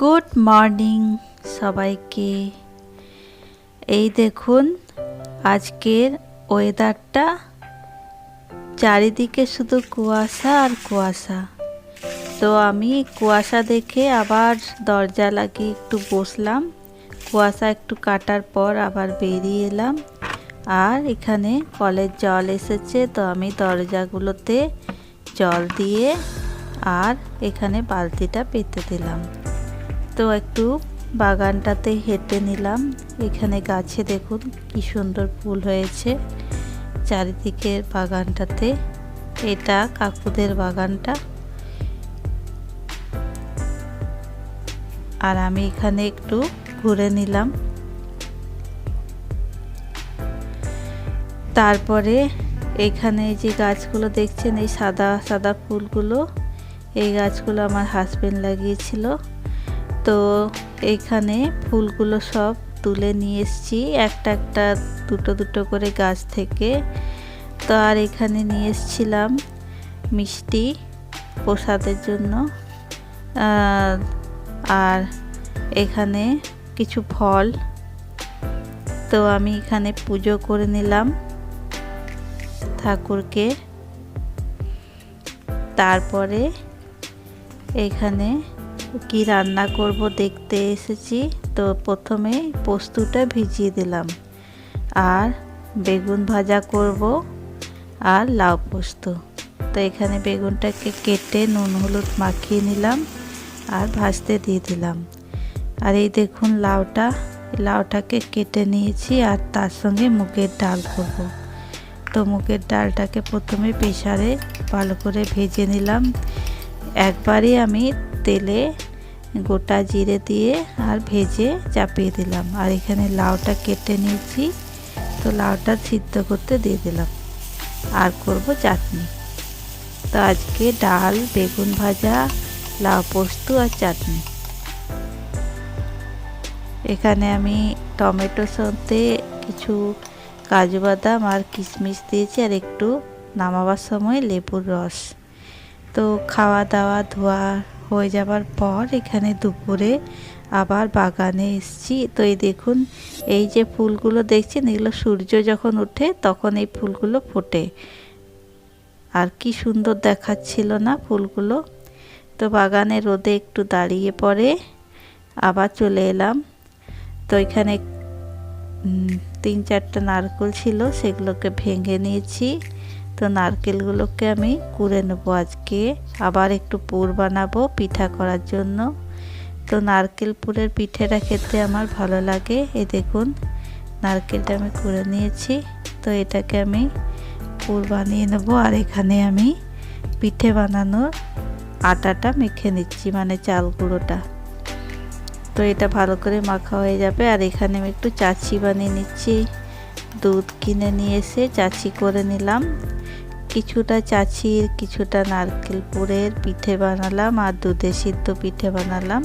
Good morning সবাইকে। এই দেখুন, আজকের ওয়েদারটা চারিদিকে শুধু কুয়াশা আর কুয়াশা। তো আমি কুয়াশা দেখে আবার দরজা লাগিয়ে একটু বসলাম। কুয়াশা একটু কাটার পর আবার বেরিয়ে এলাম। আর এখানে কলের জল এসেছে, তো আমি দরজাগুলোতে জল দিয়ে আর এখানে বালতিটা পেতে দিলাম। তো একটু বাগানটাতে হেঁটে নিলাম। এখানে গাছে দেখুন কি সুন্দর ফুল হয়েছে চারিদিকের বাগানটাতে। এটা কাকুদের বাগানটা। আর আমি এখানে একটু ঘুরে নিলাম। তারপরে এখানে যে গাছগুলো দেখছেন, এই সাদা সাদা ফুলগুলো, এই গাছগুলো আমার হাজব্যান্ড লাগিয়েছিল। তো এখানে ফুলগুলো সব তুলে নিয়ে এসছি। একটা একটা দুটো দুটো করে গাছ থেকে। তো আর এখানে নিয়ে এসছিলাম মিষ্টি প্রসাদের জন্য। আর এখানে কিছু ফল। তো আমি এখানে পুজো করে নিলাম ঠাকুরকে। তারপরে এখানে কি রান্না করব দেখতে এসেছি। তো প্রথমে পোস্তটা ভিজিয়ে দিলাম। আর বেগুন ভাজা করব আর লাউ পোস্ত। তো এখানে বেগুনটাকে কেটে নুন হলুদ মাখিয়ে নিলাম আর ভাজতে দিয়ে দিলাম। আর এই দেখুন লাউটা, লাউটাকে কেটে নিয়েছি আর তার সঙ্গে মুগের ডাল করব। তো মুগের ডালটাকে প্রথমে প্রেশারে ভালো করে ভেজে নিলাম। একবারই আমি তেলে গোটা জিরে দিয়ে আর ভেজে চাপিয়ে দিলাম। আর এখানে লাউটা কেটে নিয়েছি, তো লাউটা সিদ্ধ করতে দিয়ে দিলাম। আর করব চাটনি। তো আজকে ডাল, বেগুন ভাজা, লাউ পোস্ত আর চাটনি। এখানে আমি টমেটো সাথে কিছু কাজু বাদাম আর কিশমিশ দিয়েছি আর একটু নামাবার সময় লেবুর রস। তো খাওয়া দাওয়া ধোয়া হয়ে যাবার পর এখানে দুপুরে আবার বাগানে এসছি। তো এই দেখুন, এই যে ফুলগুলো দেখছেন, এগুলো সূর্য যখন ওঠে তখন এই ফুলগুলো ফোটে। আর কি সুন্দর দেখাচ্ছিল না ফুলগুলো। তো বাগানে রোদে একটু দাঁড়িয়ে পরে আবার চলে এলাম। তো এখানে তিন চারটা নারকেল ছিল, সেগুলোকে ভেঙে নিয়েছি। তো নারকেলগুলোকে আমি কুড়ে নেব আজকে। আবার একটু পুর বানাবো পিঠা করার জন্য। তো নারকেল পুরের পিঠেটা খেতে আমার ভালো লাগে। এ দেখুন, নারকেলটা আমি কুড়ে নিয়েছি। তো এটাকে আমি পুর বানিয়ে নেব। আর এখানে আমি পিঠে বানানোর আটাটা মেখে নিচ্ছি মানে চাল গুঁড়োটা। তো এটা ভালো করে মাখা হয়ে যাবে। আর এখানে আমি একটু চাচি বানিয়ে নিচ্ছি। দুধ কিনে নিয়ে এসে চাচি করে নিলাম। কিছুটা চাচির, কিছুটা নারকেল পুরের পিঠে বানালাম আর দুধে সিদ্ধ পিঠে বানালাম।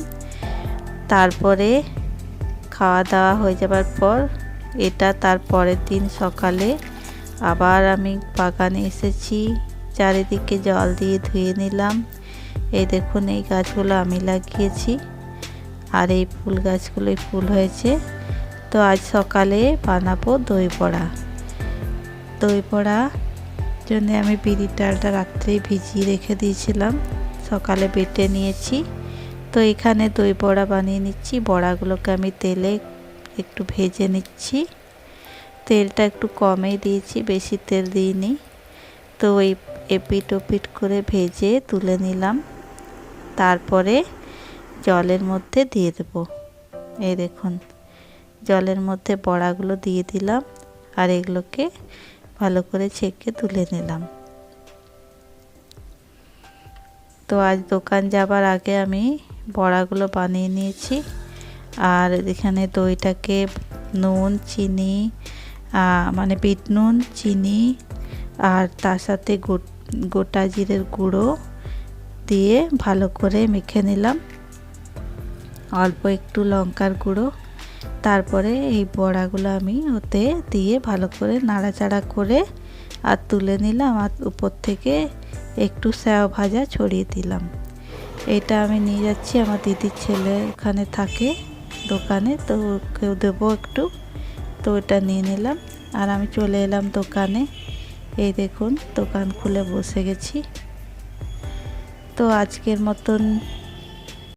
তারপরে খাওয়া দাওয়া হয়ে যাবার পর এটা তার পরের দিন সকালে আবার আমি বাগানে এসেছি। চারিদিকে জল দিয়ে ধুয়ে নিলাম। এই দেখুন, এই গাছগুলো আমি লাগিয়েছি আর এই ফুল গাছগুলোই ফুল হয়েছে। তো আজ সকালে বানাবো দই বড়া। দই বড়া জন্য আমি বিড়ির ডালটা রাত্রেই ভিজিয়ে রেখে দিয়েছিলাম। সকালে বেটে নিয়েছি। তো এখানে দই বড়া বানিয়ে নিচ্ছি। বড়াগুলোকে আমি তেলে একটু ভেজে নিচ্ছি। তেলটা একটু কমই দিয়েছি, বেশি তেল দিইনি। তো ওই এপিট ওপিট করে ভেজে তুলে নিলাম। তারপরে জলের মধ্যে দিয়ে দেব। এই দেখুন, জলের মধ্যে বড়াগুলো দিয়ে দিলাম। আর এগুলোকে ভালো করে ছেঁকে তুলে নিলাম। তো আজ দোকান যাবার আগে আমি বড়াগুলো বানিয়ে নিয়েছি। আর এখানে দইটাকে নুন, চিনি মানে বিট নুন, চিনি আর তার সাথে গোটা জিরের গুঁড়ো দিয়ে ভালো করে মেখে নিলাম। অল্প একটু লঙ্কার গুঁড়ো। তারপরে এই বড়াগুলো আমি ওতে দিয়ে ভালো করে নাড়াচাড়া করে আর তুলে নিলাম আর উপর থেকে একটু স্যাও ভাজা ছড়িয়ে দিলাম। এটা আমি নিয়ে যাচ্ছি, আমার দিদির ছেলে ওখানে থাকে দোকানে, তো ওকেও দেবো একটু। তো এটা নিয়ে নিলাম আর আমি চলে এলাম দোকানে। এই দেখুন, দোকান খুলে বসে গেছি। তো আজকের মতন